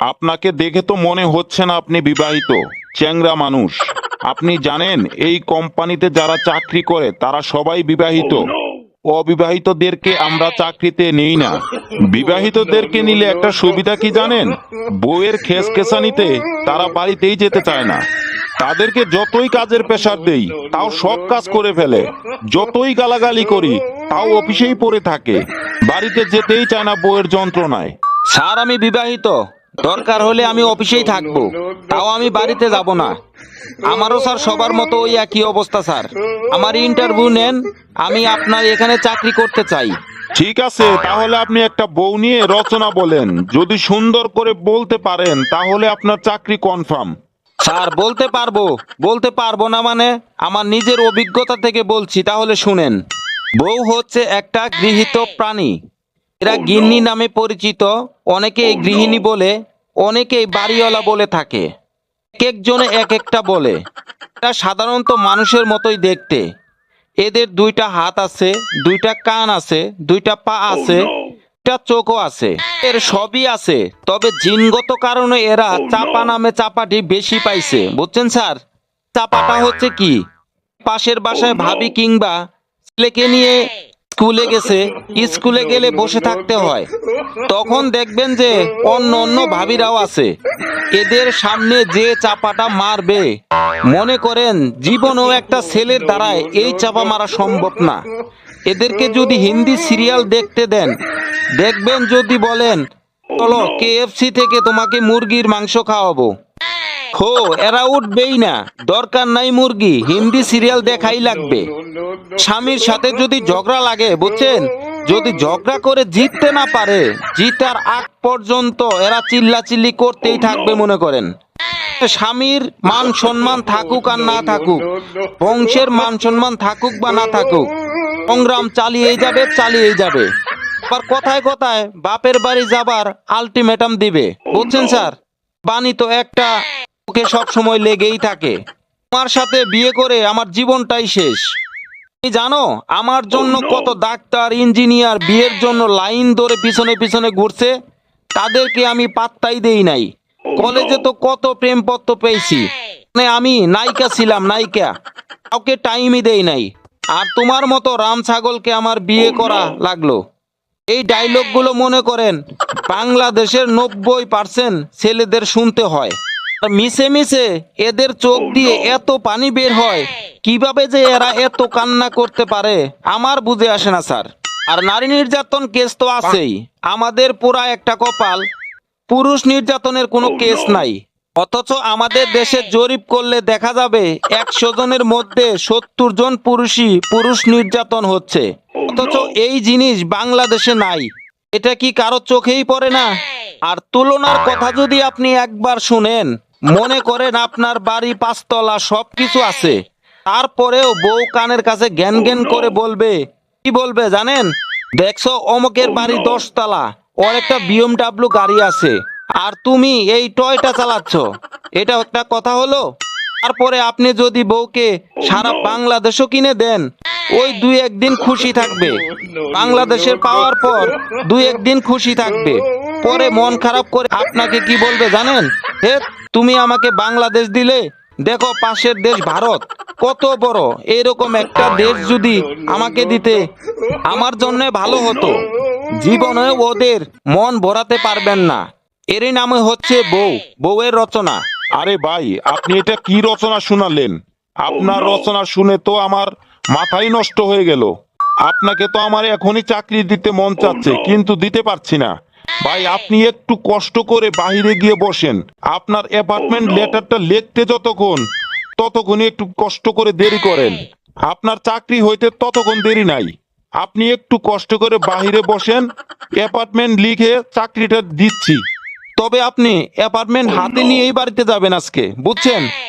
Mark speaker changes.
Speaker 1: আপনাকে দেখে তো মনে হচ্ছে না আপনি বিবাহিত চ্যাংরা মানুষ। আপনি জানেন এই কোম্পানিতে যারা চাকরি করে তারা সবাই বিবাহিত। অবিবাহিতদেরকে আমরা চাকরিতে নেই না। বিবাহিতদেরকে নিলে একটা সুবিধা কি জানেন? বউয়ের খেসখেসানিতে তারা বাড়িতেই যেতে চায় না। তাদেরকে যতই কাজের প্রেশার দেই তাও সব কাজ করে ফেলে। যতই গালাগালি করি তাও অফিসেই পড়ে থাকে। বাড়িতে যেতেই চায় না বউয়ের যন্ত্রণায়।
Speaker 2: স্যার আমি বিবাহিত। দরকার হলে আমি অফিসেই থাকব। তাও আমি বাড়িতে যাব না। আমারও স্যার সবার মতো ওই একই অবস্থা স্যার। আমার ইন্টারভিউ নেন আমি আপনার এখানে চাকরি করতে চাই।
Speaker 1: ঠিক আছে তাহলে আপনি একটা বউ নিয়ে রচনা বলেন। যদি সুন্দর করে বলতে পারেন তাহলে আপনার চাকরি কনফার্ম।
Speaker 2: স্যার বলতে পারব। বলতে পারব না মানে আমার নিজের অভিজ্ঞতা থেকে বলছি তাহলে শুনেন। বউ হচ্ছে একটা গৃহীত প্রাণী। এরা গিন্নি নামে পরিচিত। অনেকে গৃহিণী বলে অনেকেই বাড়িওয়ালা বলে থাকে। এক একজনে এক একটা বলে। এরা সাধারণত মানুষের মতোই দেখতে। এদের দুইটা হাত আছে দুইটা কান আছে দুইটা পা আছে একটা চোখও আছে। এর সবই আছে তবে জিনগত কারণে এরা চাপা নামে চাপাটি বেশি পাইছে। বুঝছেন স্যার? চাপাটা হচ্ছে কি? পাশের বাসায় ভাবি কিংবা ছেলেকে নিয়ে স্কুলে গেছে, স্কুলে গেলে বসে থাকতে হয়। তখন দেখবেন যে অন্য অন্য ভাবিরাও আছে। এদের সামনে যে চাপাটা মারবে, মনে করেন জীবনেও একটা ছেলের দ্বারায় এই চাপা মারা সম্ভব না। এদেরকে যদি হিন্দি সিরিয়াল দেখতে দেন, দেখবেন যদি বলেন, চলো কেএফসি থেকে তোমাকে মুরগির মাংস খাওয়াবো। হো এরা উঠবেই না। দরকার নাই মুরগি, হিন্দি সিরিয়াল দেখাই লাগবে। স্বামীর সাথে যদি ঝগড়া লাগে, বুঝছেন? যদি ঝগড়া করে জিততে না পারে, জিতার আগ পর্যন্ত এরা চিল্লাচিল্লি করতেই থাকবে, মনে করেন। স্বামীর মান সম্মান থাকুক আর না থাকুক, বংশের মান সম্মান থাকুক বা না থাকুক, সংগ্রাম চালিয়েই যাবে চালিয়েই যাবে। আবার কথায় কথায় বাপের বাড়ি যাবার আলটিমেটাম দিবে। বুঝছেন, স্যার? বাণী তো একটা ওকে সব সময় লেগেই থাকে। আমার সাথে বিয়ে করে আমার জীবনটাই শেষ। তুমি জানো আমার জন্য কত ডাক্তার ইঞ্জিনিয়ার বিয়ের জন্য লাইন ধরে পিছনে পিছনে ঘুরছে তাদেরকে আমি পাত্তাই দেই নাই। কলেজে তো কত প্রেমপত্র পেয়েছি। মানে আমি নায়িকা ছিলাম নায়িকা। কাউকে টাইমই দেই নাই। আর তোমার মতো রাম ছাগলকে আমার বিয়ে করা লাগল। এই ডায়লগগুলো মনে করেন বাংলাদেশের নব্বই পার্সেন্ট ছেলেদের শুনতে হয়। মিশে মিশে এদের চোখ দিয়ে এত পানি বের হয়। কীভাবে যে এরা এত কান্না করতে পারে আমার বুঝে আসে না স্যার। আর নারী নির্যাতন কেস তো আছেই। আমাদের পুরা একটা কপাল পুরুষ নির্যাতনের কোনো কেস নাই। অথচ আমাদের দেশে জরিপ করলে দেখা যাবে একশো জনের মধ্যে সত্তর জন পুরুষই পুরুষ নির্যাতন হচ্ছে। অথচ এই জিনিস বাংলাদেশে নাই। এটা কি কারও চোখেই পড়ে না? আর তুলনার কথা যদি আপনি একবার শুনেন মনে করেন আপনার বাড়ি, পাঁচতলা সব কিছু আছে। তারপরেও বউ কানের কাছে জ্ঞান জ্ঞান করে বলবে, কি বলবে জানেন? দেখছ, অমকের বাড়ি দশতলা, ওর একটা বিএমডাব্লিউ গাড়ি আছে, আর তুমি এই টয়টা চালাচ্ছ। এটা একটা কথা হলো? তারপরে আপনি যদি বউকে সারা বাংলাদেশও কিনে দেন, ওই দুই একদিন খুশি থাকবে। বাংলাদেশের পাওয়ার পর দুই একদিন খুশি থাকবে। পরে মন খারাপ করে আপনাকে কি বলবে জানেন? হে তুমি আমাকে বাংলাদেশ দিলে? দেখো পাশের দেশ ভারত। কত বড়। এরকম একটা দেশ যদি আমাকে দিতে আমার জন্য ভালো হতো। জীবনে ওদের মন ভরাতে পারবেন না। এরই নামে হচ্ছে বউ বউয়ের রচনা।
Speaker 1: আরে ভাই আপনি এটা কি রচনা শুনালেন? আপনার রচনা শুনে তো আমার মাথাই নষ্ট হয়ে গেল। আপনাকে তো আমার এখনই চাকরি দিতে মন চাচ্ছে কিন্তু দিতে পারছি না। ভাই আপনি একটু কষ্ট করে বাইরে গিয়ে বসেন। আপনার অ্যাপার্টমেন্ট লেটারটা লিখতে যতক্ষণ ততক্ষণই একটু কষ্ট করে দেরি করেন। আপনার চাকরি হইতে ততক্ষণ দেরি নাই। আপনি একটু কষ্ট করে বাইরে বসেন অ্যাপার্টমেন্ট লিখে চাকরিটা দিচ্ছি।
Speaker 2: তবে আপনি অ্যাপার্টমেন্ট হাতে নিয়ে এই বাড়িতে যাবেন আজকে বুঝছেন?